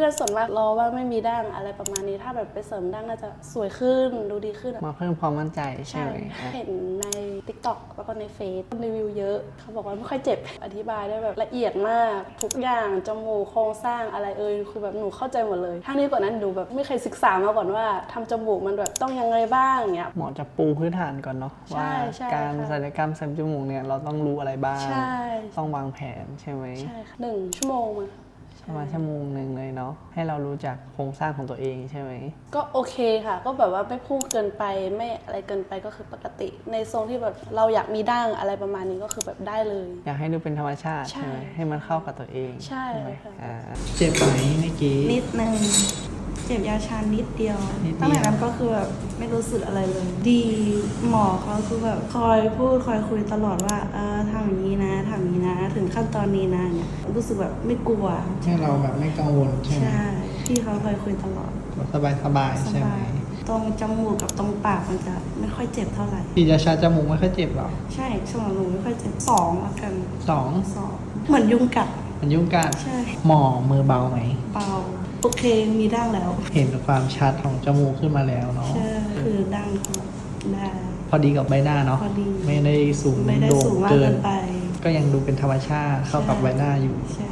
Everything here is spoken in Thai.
เพื่อนส่วนมากรอว่าไม่มีดั้งอะไรประมาณนี้ ถ้าแบบไปเสริมดั้งน่าจะสวยขึ้นดูดีขึ้นอะมาเพิ่มความมั่นใจใช่ใช่ไหมอะเห็นใน t ิ k t o k แล้วก็ในเฟซรีวิวเยอะ เขาบอกว่าไม่ค่อยเจ็บอธิบายได้แบบละเอียดมาก ทุกอย่างจมูกโครงสร้างอะไรเอ่ยคือแบบหนูเข้าใจหมดเลยทั้งนี้ก่อนนั้นหนูแบบไม่เคยศึกษามาก่อนว่าทำจมูกมันแบบต้องยังไงบ้างอย่างเงี้ย หมอจะปูพื้นฐานก่อนเนาะใช่ว่าใช่การค่ะ ศัลยกรรมเสริมจมูกเนี่ยเราต้องรู้อะไรบ้าง ใช่ต้องวางแผนใช่ไหม ใช่ค่ะหนึ่งชั่วโมงมา ประมาณชั่วโมงหนึ่งเลยเนาะให้เรารู้จักโครงสร้างของตัวเองใช่ไหมก็โอเคค่ะ ก็แบบว่าไม่พูดเกินไปไม่อะไรเกินไปก็คือปกติ ในทรงที่แบบเราอยากมีดั้งอะไรประมาณนี้ก็คือแบบได้เลย อยากให้ดูเป็นธรรมชาติใช่ใช่ไหมให้มันเข้ากับตัวเองใช่ไหมค่ะอ่าเจ็บไหมเมื่อกี้นิดนึงเจ็บยาชานิดเดียวนิดเดียวตั้งแต่นั้นก็คือแบบไม่รู้สึกอะไรเลย ดีหมอเขาคือแบบคอยพูดคอยคุยตลอดว่าเออทำอย่างนี้นะท ขั้นตอนนี้นะเนี่ยรู้สึกแบบไม่กลัวให้เราแบบไม่กังวลใช่ไหมใช่พี่เขาคอยคุยตลอดสบายสบายสใช่ไหมบายตรงจมูกกับตรงปากมันจะไม่ค่อยเจ็บเท่าไหร่ฉีดยาชาจมูกไม่ค่อยเจ็บหรอใช่สำหรับหนูไม่ค่อยเจ็บสองละกันสองสองเหมือนยุงกัดมันยุ่งกัดใช่หมอมือเบาไหมเบาโอเคมีดั้งแล้ว เห็นความชัดของจมูกขึ้นมาแล้วเนาะใช่คือดั้งเขาได้พอดีกับใบหน้าเนาะพอดีไม่ได้สูงไม่ได้โด่งสูงมากเกิเกินนไป ก็ยังดูเป็นธรรมชาติเข้ากับใบหน้าอยู่ ใช่